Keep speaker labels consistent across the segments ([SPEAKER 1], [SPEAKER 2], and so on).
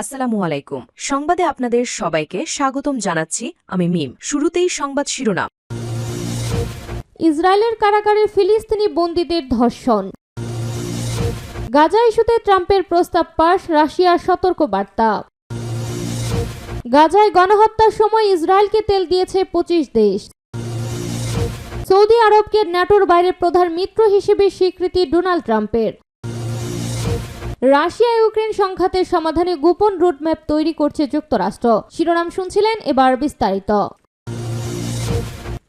[SPEAKER 1] আসসালামু আলাইকুম। সংবাদে আপনাদের সবাইকে স্বাগতম জানাচ্ছি আমি মিম। শুরুতেই সংবাদ শিরোনাম।
[SPEAKER 2] ইসরায়েলের কারাগারে ফিলিস্তিনি বন্দীদের ধর্ষণ। গাজা ইস্যুতে ট্রাম্পের প্রস্তাব পাশ রাশিয়ার সতর্ক বার্তা গাজায় গণহত্যার সময় ইসরায়েলকে তেল দিয়েছে পঁচিশ দেশ। সৌদি আরবকে ন্যাটোর বাইরে প্রধান মিত্র হিসেবে স্বীকৃতি ডোনাল্ড ট্রাম্পের। রাশিয়া ইউক্রেন সংঘাতের সমাধানে গোপন রোডম্যাপ তৈরি করছে যুক্তরাষ্ট্র। শিরোনাম শুনছিলেন এবার বিস্তারিত।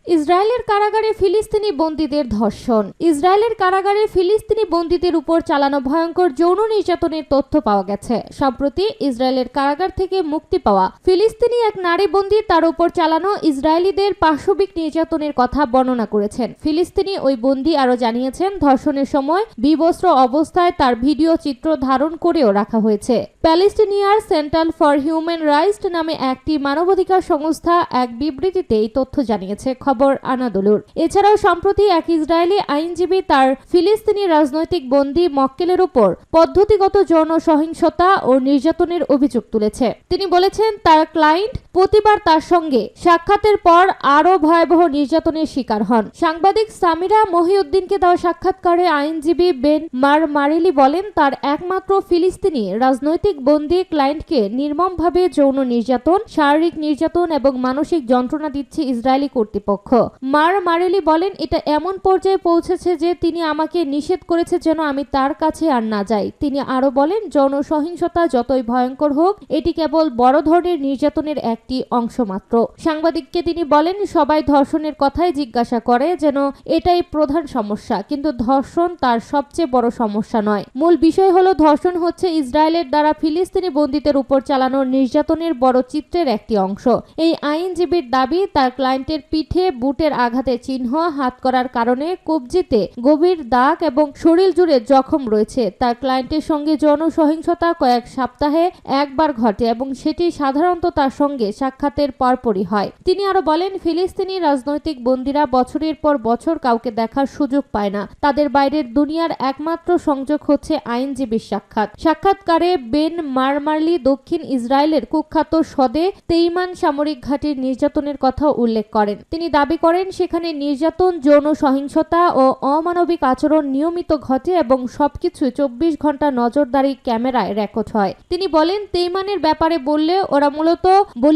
[SPEAKER 2] ইসরায়েলের কারাগারে ফিলিস্তিনি বন্দীদের ধর্ষণ। ইসরায়েলের কারাগারে ফিলিস্তিনি বন্দীদের উপর চালানো ভয়ঙ্কর যৌন নির্যাতনের তথ্য পাওয়া গেছে। সম্প্রতি ইসরায়েলের কারাগার থেকে মুক্তি পাওয়া ফিলিস্তিনি এক নারী বন্দী তার উপর চালানো ইসরায়েলিদের পাশবিক নির্যাতনের কথা বর্ণনা করেছেন। ফিলিস্তিনি ওই বন্দী আরও জানিয়েছেন, ধর্ষণের সময় বিবস্ত্র অবস্থায় তার ভিডিও চিত্র ধারণ করেও রাখা হয়েছে। প্যালেস্টিনিয়ার সেন্ট্রাল ফর হিউম্যান রাইটস নামে একটি মানবাধিকার সংস্থা এক বিবৃতিতে এই তথ্য জানিয়েছে। খবর আনাদুলুর। এছাড়াও সম্প্রতি এক ইসরায়েলি আইনজীবী তার ফিলিস্তিনি রাজনৈতিক বন্দী মক্কেলের উপর পদ্ধতিগত যৌন সহিংসতা ও নির্যাতনের অভিযোগ তুলেছে। তিনি বলেছেন, তার ক্লায়েন্ট প্রতিবার তার সঙ্গে সাক্ষাতের পর আরও ভয়াবহ নির্যাতনের শিকার হন। সাংবাদিক সামিরা মহিউদ্দিনকে দেওয়া সাক্ষাৎকারে আইনজীবী বেন মার মারিলি বলেন, তার একমাত্র ফিলিস্তিনি রাজনৈতিক বন্দী ক্লায়েন্টকে নির্মমভাবে যৌন নির্যাতন, শারীরিক নির্যাতন এবং মানসিক যন্ত্রণা দিচ্ছে ইসরায়েলি কর্তৃপক্ষ। মার মারেলি বলেন, এটা এমন পর্যায়ে পৌঁছেছে যে তিনি আমাকে নিষেধ করেছে যেন আমি তার কাছে আর না যাই। তিনি আরও বলেন, যৌন সহিংসতা যতই ভয়ঙ্কর হোক, এটি কেবল বড় ধরনের নির্যাতনের একটি অংশ মাত্র। সাংবাদিককে তিনি বলেন, সবাই ধর্ষণের কথাই জিজ্ঞাসা করে যেন এটাই প্রধান সমস্যা, কিন্তু ধর্ষণ তার সবচেয়ে বড় সমস্যা নয়। মূল বিষয় হলো, ধর্ষণ হচ্ছে ইসরায়েলের দ্বারা ফিলিস্তিনি বন্দীদের উপর চালানো নির্যাতনের বড় চিত্রের একটি অংশ। এই আইনজীবীর দাবি, তার ক্লায়েন্টের পিঠে বুটের আঘাতে চিহ্ন হাত করার কারণে কবজিতে গভীর দাগ এবং শরীর জুড়ে জখম রয়েছে। তার ক্লায়েন্টের সঙ্গে যৌন সহিংসতা কয়েক সপ্তাহে একবার ঘটে এবং সেটি সাধারণত তার সঙ্গে সাক্ষাতের পরপরই হয়। তিনি আরও বলেন, ফিলিস্তিনি রাজনৈতিক বন্দীরা বছরের পর বছর কাউকে দেখার সুযোগ পায় না। তাদের বাইরের দুনিয়ার একমাত্র সংযোগ হচ্ছে আইনজীবীর সাক্ষাৎ। সাক্ষাৎকারে বেন মারমার্লি দক্ষিণ ইসরায়েলের কুখ্যাত সদে তেইমান সামরিক ঘাটির নির্যাতনের কথা উল্লেখ করেন। তিনি দাবি করেন, সেখানে নির্যাতন, যৌন সহিংসতা ও অমানবিক আচরণ নিয়মিত ঘটে এবং সবকিছু চব্বিশ ঘণ্টা নজরদারি ক্যামেরায় রেকর্ড হয়। তিনি বলেন, তেইমানের ব্যাপারে বললে ওরা মূলত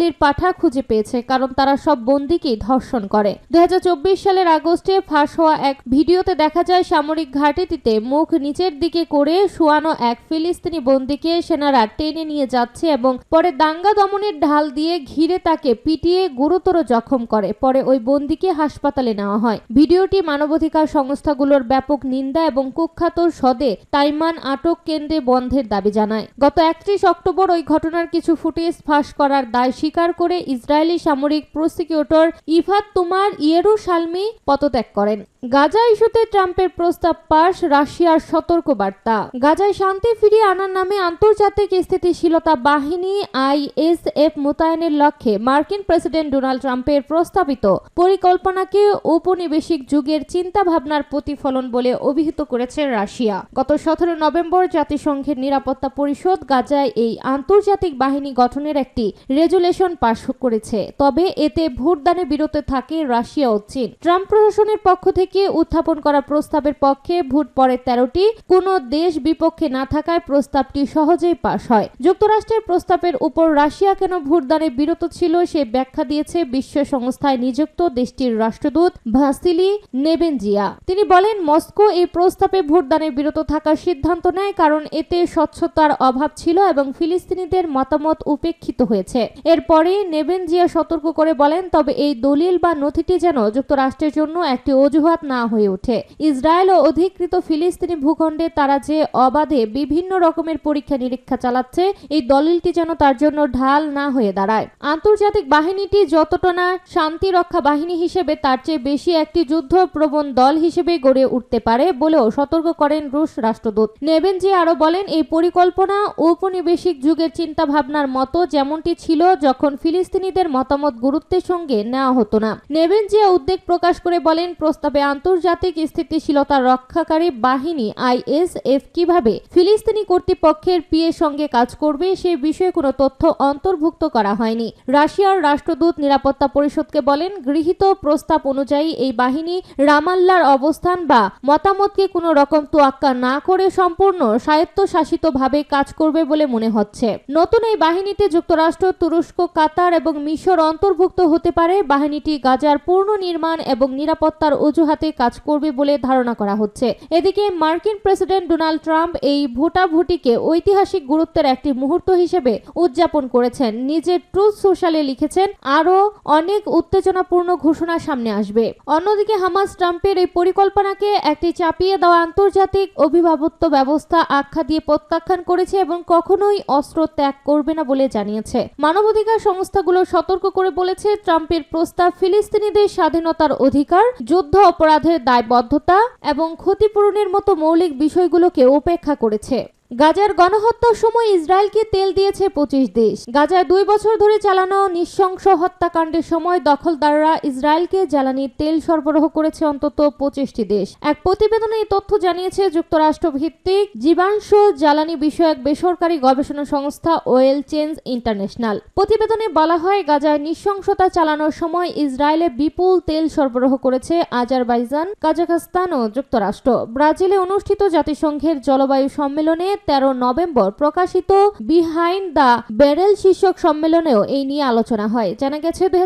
[SPEAKER 2] বলির পাঠা খুঁজে পেয়েছে, কারণ তারা সব বন্দীকেই ধর্ষণ করে। দুই সালের আগস্টে ফাঁস হওয়া এক ভিডিওতে দেখা যায়, সামরিক ঘাটিটিতে মুখ নিচের দিকে করে শোয়ানো এক ফিলিস্তিনি বন্দীকে সেনারা টেনে নিয়ে যাচ্ছে এবং পরে দাঙ্গা দমনের ঢাল দিয়ে ঘিরে তাকে পিটিয়ে গুরুতর জখম করে। পরে ওই বন্দীকে হাসপাতালে নেওয়া হয়। ভিডিওটি মানবাধিকার সংস্থাগুলোর ব্যাপক নিন্দা এবং কুখ্যাত সদে তাইমান আটক কেন্দ্রে বন্ধের দাবি জানায়। গত একত্রিশ অক্টোবর ওই ঘটনার কিছু ফুটেজ ফাঁস করার দায় করে ইসরায়েলি সামরিক প্রসিকিউটর ইফাত তুমার ইয়েরু সালমি পদত্যাগ করেন। গাজা ইস্যুতে ট্রাম্পের প্রস্তাব পাশ, রাশিয়ার সতর্ক বার্তা গাজায় শান্তি ফিরিয়ে আনার নামে আন্তর্জাতিক স্থিতিশীলতা বাহিনী, আইএসএফ, মোতায়েনের লক্ষ্যে মার্কিন প্রেসিডেন্ট ডোনাল্ড ট্রাম্পের প্রস্তাবিত পরিকল্পনাকে ঔপনিবেশিক যুগের চিন্তাভাবনার প্রতিফলন বলে অভিহিত করেছে রাশিয়া। গত সতেরো নভেম্বর জাতিসংঘের নিরাপত্তা পরিষদ গাজায় এই আন্তর্জাতিক বাহিনী গঠনের একটি রেজুলেশন পাশ করেছে। তবে এতে ভোটদানে বিরত থাকে রাশিয়া ও চীন। ট্রাম্প প্রশাসনের পক্ষ থেকে উত্থাপন করা প্রস্তাবের পক্ষে ভোট পড়ে তেরোটি। কোনো দেশ বিপক্ষে না থাকায় প্রস্তাবটি সহজেই পাশ হয়। যুক্তরাষ্ট্রের প্রস্তাবের উপর রাশিয়া কেন ভোটদানে বিরত ছিল সে ব্যাখ্যা দিয়েছে বিশ্ব সংস্থায় নিযুক্ত দেশটির রাষ্ট্রদূত ভাসিলি নেবেনজিয়া। তিনি বলেন, মস্কো এই প্রস্তাবে ভোটদানে বিরত থাকার সিদ্ধান্ত নেয় কারণ এতে স্বচ্ছতার অভাব ছিল এবং ফিলিস্তিনিদের মতামত উপেক্ষিত হয়েছে। এরপরে নেবেনজিয়া সতর্ক করে বলেন, তবে এই দলিল বা নথিটি যেন যুক্তরাষ্ট্রের জন্য একটি অজুহাত না হয়ে ওঠে। ইসরায়েল ও অধিকৃত ফিলিস্তিনি ভূখণ্ডে তারা যে অবাধে বিভিন্ন রকমের পরীক্ষা নিরীক্ষা চালাচ্ছে, এই দলিলটি যেন তার জন্য ঢাল না হয়ে দাঁড়ায়। আন্তর্জাতিক বাহিনীটি যতটা না শান্তি রক্ষা বাহিনী হিসেবে তার চেয়ে বেশি একটি যুদ্ধ প্রবণ দল হিসেবে গড়ে উঠতে পারে বলেও সতর্ক করেন রুশ রাষ্ট্রদূত। নেবেনজি আরও বলেন, এই পরিকল্পনা ঔপনিবেশিক যুগের চিন্তা ভাবনার মতো যেমনটি ছিল যখন ফিলিস্তিনিদের মতামত গুরুত্বের সঙ্গে নেওয়া হতো না। নেবেনজিয়া উদ্বেগ প্রকাশ করে বলেন, প্রস্তাবে আন্তর্জাতিক স্থিতিশীলতা রক্ষাকারী বাহিনী আইএসএফ কীভাবে ফিলিস্তিনি কর্তৃপক্ষের পিএ সঙ্গে কাজ করবে সে বিষয়ে কোনো তথ্য অন্তর্ভুক্ত করা হয়নি। রাশিয়ার রাষ্ট্রদূত নিরাপত্তা পরিষদকে বলেন, গৃহীত প্রস্তাব অনুযায়ী এই বাহিনী রামাল্লার অবস্থান বা মতামতকে কোনো রকম তোয়াক্কা না করে সম্পূর্ণ স্বায়ত্তশাসিতভাবে কাজ করবে বলে মনে হচ্ছে। নতুন এই বাহিনীতে যুক্তরাষ্ট্র, তুরস্ক কাতার এবং মিশর অন্তর্ভুক্ত হতে পারে। বাহিনীটি গাজার পূর্ণ নির্মাণ এবং নিরাপত্তার অজুহাতে কাজ করবে বলে ধারণা করা হচ্ছে। এদিকে মার্কিন প্রেসিডেন্ট ডোনাল্ড ট্রাম্প এই ভোটাভুটিকে ঐতিহাসিক গুরুত্বের একটি মুহূর্ত হিসেবে উদযাপন করেছেন। নিজের ট্রুথ সোশ্যালে লিখেছেন, আরও অনেক উত্তেজনাপূর্ণ ঘোষণা সামনে আসবে। অন্যদিকে হামাস ট্রাম্পের এই পরিকল্পনাকে একটি চাপিয়ে দেওয়া আন্তর্জাতিক অভিভাবত্ব ব্যবস্থা আখ্যা দিয়ে প্রত্যাখ্যান করেছে এবং কখনোই অস্ত্র ত্যাগ করবে না বলে জানিয়েছে। মানবাধিকার সংস্থাগুলো সতর্ক করে বলেছে, ট্রাম্পের প্রস্তাব ফিলিস্তিনিদের স্বাধীনতার অধিকার, যুদ্ধ অপরাধের দায়বদ্ধতা এবং ক্ষতিপূরণের মতো মৌলিক বিষয়গুলোকে উপেক্ষা করেছে। গাজার গণহত্যার সময় ইসরায়েলকে তেল দিয়েছে পঁচিশ দেশ। গাজায় দুই বছর ধরে চালানো নৃশংস হত্যাকাণ্ডের সময় দখলদাররা ইসরায়েলকে জ্বালানির তেল সরবরাহ করেছে অন্তত পঁচিশটি দেশ। এক প্রতিবেদনে এই তথ্য জানিয়েছে যুক্তরাষ্ট্র ভিত্তিক জীবাংশ জ্বালানি বিষয়ক বেসরকারি গবেষণা সংস্থা ওয়েল চেঞ্জ ইন্টারন্যাশনাল। প্রতিবেদনে বলা হয়, গাজায় নৃশংসতা চালানোর সময় ইসরায়েলে বিপুল তেল সরবরাহ করেছে আজারবাইজান, কাজাখস্তান ও যুক্তরাষ্ট্র। ব্রাজিলে অনুষ্ঠিত জাতিসংঘের জলবায়ু সম্মেলনে তেরো নভেম্বর প্রকাশিত বিহাইন্ড দ্য ব্যারেল শীর্ষক সম্মেলনেও এই নিয়ে আলোচনা হয়। জানা গেছে, দুই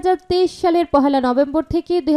[SPEAKER 2] সালের পহেলা নভেম্বর থেকে দুই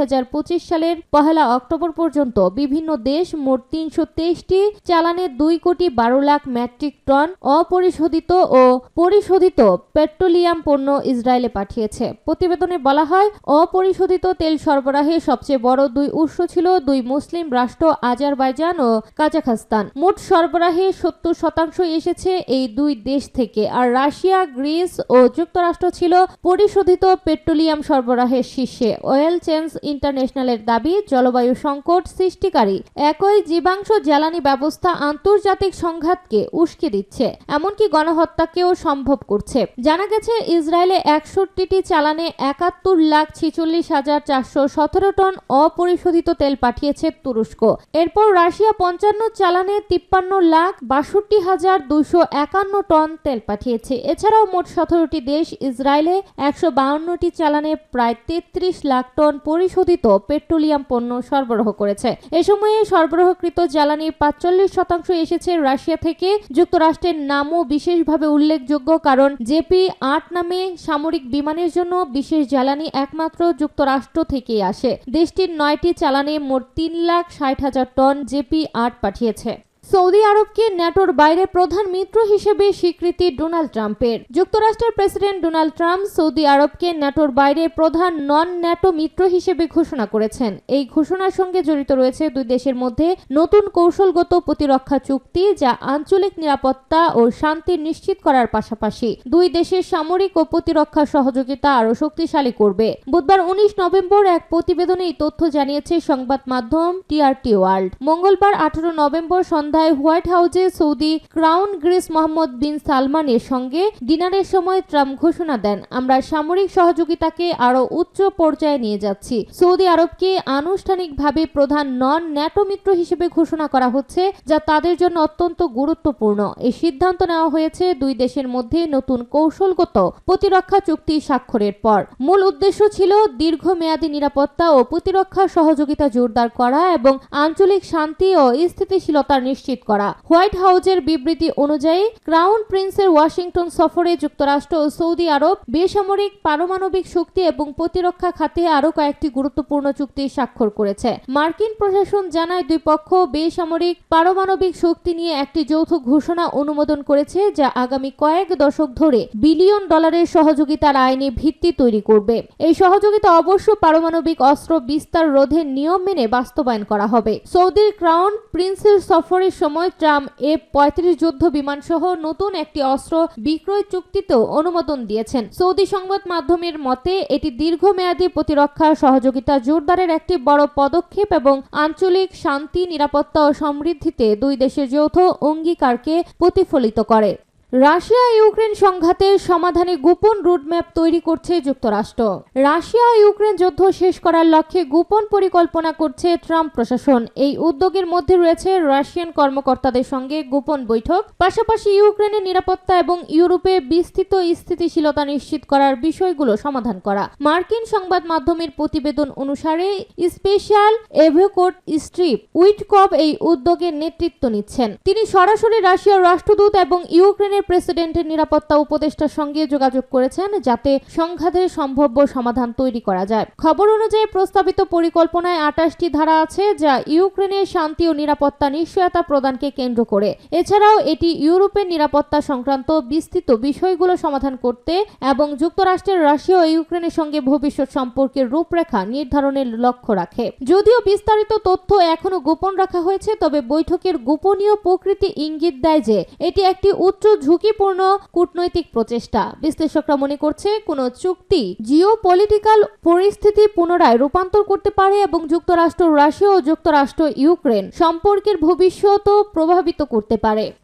[SPEAKER 2] সালের পহেলা অক্টোবর পর্যন্ত বিভিন্ন দেশ মোট তিনশো তেইশটি চালানে দুই কোটি বারো লাখ মেট্রিক টন অপরিশোধিত ও পরিশোধিত পেট্রোলিয়াম পণ্য ইসরায়েলে পাঠিয়েছে। প্রতিবেদনে বলা হয়, অপরিশোধিত তেল সরবরাহে সবচেয়ে বড় দুই উৎস ছিল দুই মুসলিম রাষ্ট্র আজারবাইজান ও কাজাখস্তান। মোট সরবরাহে সত্তর শতাংশ এসেছে এই দুই দেশ থেকে। আর রাশিয়া, গ্রিস ও যুক্তরাষ্ট্র ছিল পরিশোধিত পেট্রোলিয়াম সরবরাহের শীর্ষে। অয়েল চেঞ্জ ইন্টারন্যাশনালের দাবি, জলবায়ু সংকট সৃষ্টিকারী। একই জীবাংশ জ্বালানি ব্যবস্থা আন্তর্জাতিক সংঘাতকে উস্কে দিচ্ছে, এমনকি গণহত্যাকেও সম্ভব করছে। জানা গেছে, ইসরায়েলে একষট্টিটি চালানে একাত্তর লাখ ছিচল্লিশ হাজার চারশো সতেরো টন অপরিশোধিত তেল পাঠিয়েছে তুরস্ক। এরপর রাশিয়া পঞ্চান্ন চালানে তিপ্পান্ন লাখ বাষট্টি হাজার দুশো একান্ন টন তেল পাঠিয়েছে। এছাড়াও মোট সতেরোটি দেশ ইসরায়েলে একশো বাউন্নটি চালানে প্রায় তেত্রিশ লাখ টন পরিশোধিত পেট্রোলিয়াম পণ্য সরবরাহ করেছে। এ সময়ে সরবরাহকৃত জ্বালানি পাঁচচল্লিশ শতাংশ এসেছে রাশিয়া থেকে। যুক্তরাষ্ট্রের নামও বিশেষভাবে উল্লেখযোগ্য, কারণ জেপি আট নামে সামরিক বিমানের জন্য বিশেষ জ্বালানি একমাত্র যুক্তরাষ্ট্র থেকেই আসে। দেশটির নয়টি চালানে মোট তিন লাখ ষাট হাজার টন জেপি আট পাঠিয়েছে। সৌদি আরবকে ন্যাটোর বাইরে প্রধান মিত্র হিসেবে স্বীকৃতি ডোনাল্ড ট্রাম্পের। যুক্তরাষ্ট্রের প্রেসিডেন্ট ডোনাল্ড ট্রাম্প সৌদি আরবকে ন্যাটোর বাইরে প্রধান নন ন্যাটো মিত্র হিসেবে ঘোষণা করেছেন। এই ঘোষণার সঙ্গে জড়িত রয়েছে দুই দেশের মধ্যে নতুন কৌশলগত প্রতিরক্ষা চুক্তি যা আঞ্চলিক নিরাপত্তা ও শান্তি নিশ্চিত করার পাশাপাশি দুই দেশের সামরিক ও প্রতিরক্ষা সহযোগিতা আরও শক্তিশালী করবে। বুধবার উনিশ নভেম্বর এক প্রতিবেদনে এই তথ্য জানিয়েছে সংবাদ মাধ্যম টিআরটি ওয়ার্ল্ড। মঙ্গলবার আঠারো নভেম্বর সন্ধ্যায় হোয়াইট হাউসে সৌদি ক্রাউন গ্রিস মোহাম্মদ বিন সালমানের সঙ্গে ডিনারের সময় ট্রাম্প ঘোষণা দেন। আমরা সামরিক সহযোগিতাকে আরও উচ্চ পর্যায়ে নিয়ে যাচ্ছি। সৌদি আরবকে আনুষ্ঠানিকভাবে প্রধান নন ন্যাটো মিত্র হিসেবে ঘোষণা করা হচ্ছে, যা তাদের জন্য অত্যন্ত গুরুত্বপূর্ণ। এই সিদ্ধান্ত নেওয়া হয়েছে দুই দেশের মধ্যে নতুন কৌশলগত প্রতিরক্ষা চুক্তি স্বাক্ষরের পর। মূল উদ্দেশ্য ছিল দীর্ঘমেয়াদী নিরাপত্তা ও প্রতিরক্ষা সহযোগিতা জোরদার করা এবং আঞ্চলিক শান্তি ও স্থিতিশীলতা নিশ্চিত করা। হোয়াইট হাউজের বিবৃতি অনুযায়ী, ক্রাউন প্রিন্সের ওয়াশিংটন সফরে যুক্তরাষ্ট্র ও সৌদি আরব বেসামরিক পারমাণবিক শক্তি এবং প্রতিরক্ষা খাতে আরও কয়েকটি গুরুত্বপূর্ণ চুক্তি স্বাক্ষর করেছে। মার্কিন প্রশাসন জানায়, দুই পক্ষ বেসামরিক পারমাণবিক শক্তি নিয়ে একটি যৌথ ঘোষণা অনুমোদন করেছে, যা আগামী কয়েক দশক ধরে বিলিয়ন ডলারের সহযোগিতার আইনি ভিত্তি তৈরি করবে। এই সহযোগিতা অবশ্য পারমাণবিক অস্ত্র বিস্তার রোধের নিয়ম মেনে বাস্তবায়ন করা হবে। সৌদির ক্রাউন প্রিন্সের সফরে বৈঠকের সময় ট্রাম্প এফ পঁয়ত্রিশ যুদ্ধ বিমান সহ নতুন একটি অস্ত্র বিক্রয় চুক্তিতেও অনুমোদন দিয়েছেন। সৌদি সংবাদ মাধ্যমের মতে, এটি দীর্ঘমেয়াদী প্রতিরক্ষা সহযোগিতা জোরদারের একটি বড় পদক্ষেপ এবং আঞ্চলিক শান্তি, নিরাপত্তা ও সমৃদ্ধিতে দুই দেশের যৌথ অঙ্গীকারকে প্রতিফলিত করে। রাশিয়া ইউক্রেন সংঘাতের সমাধানে গোপন রুটম্যাপ তৈরি করছে যুক্তরাষ্ট্র। রাশিয়া ইউক্রেন যুদ্ধ শেষ করার লক্ষ্যে গোপন পরিকল্পনা করছে ট্রাম্প প্রশাসন। এই উদ্যোগের মধ্যে রয়েছে রাশিয়ান কর্মকর্তাদের সঙ্গে গোপন বৈঠক, পাশাপাশি ইউক্রেনের নিরাপত্তা এবং ইউরোপে বিস্তৃত স্থিতিশীলতা নিশ্চিত করার বিষয়গুলো সমাধান করা। মার্কিন সংবাদ মাধ্যমের প্রতিবেদন অনুসারে, স্পেশাল এভোকোট স্ট্রিপ উইটকপ এই উদ্যোগের নেতৃত্ব নিচ্ছেন। তিনি সরাসরি রাশিয়ার রাষ্ট্রদূত এবং ইউক্রেনের প্রেসিডেন্টের নিরাপত্তা উপদেষ্টার সঙ্গে যোগাযোগ করেছেন যাতে সংঘাতের সম্ভাব্য সমাধান তৈরি করা যায়। খবর অনুযায়ী প্রস্তাবিত পরিকল্পনায় আটাশটি ধারা আছে যা ইউক্রেনের শান্তি ও নিরাপত্তা নিশ্চয়তা প্রদানকে কেন্দ্র করে। এছাড়াও এটি ইউরোপের নিরাপত্তা সংক্রান্ত বিস্তৃত বিষয়গুলো সমাধান করতে এবং যুক্তরাষ্ট্রের রাশিয়া ও ইউক্রেনের সঙ্গে ভবিষ্যৎ সম্পর্কের রূপরেখা নির্ধারণের লক্ষ্য রাখে। যদিও বিস্তারিত তথ্য এখনও গোপন রাখা হয়েছে, তবে বৈঠকের গোপনীয় প্রকৃতি ইঙ্গিত দেয় যে, এটি একটি উচ্চ ঝুঁকিপূর্ণ কূটনৈতিক প্রচেষ্টা। বিশ্লেষকরা মনে করছে, কোনো চুক্তি জিও পলিটিক্যাল পরিস্থিতি পুনরায় রূপান্তর করতে পারে এবং যুক্তরাষ্ট্র, রাশিয়া ও যুক্তরাষ্ট্র ইউক্রেন সম্পর্কের ভবিষ্যৎও প্রভাবিত করতে পারে।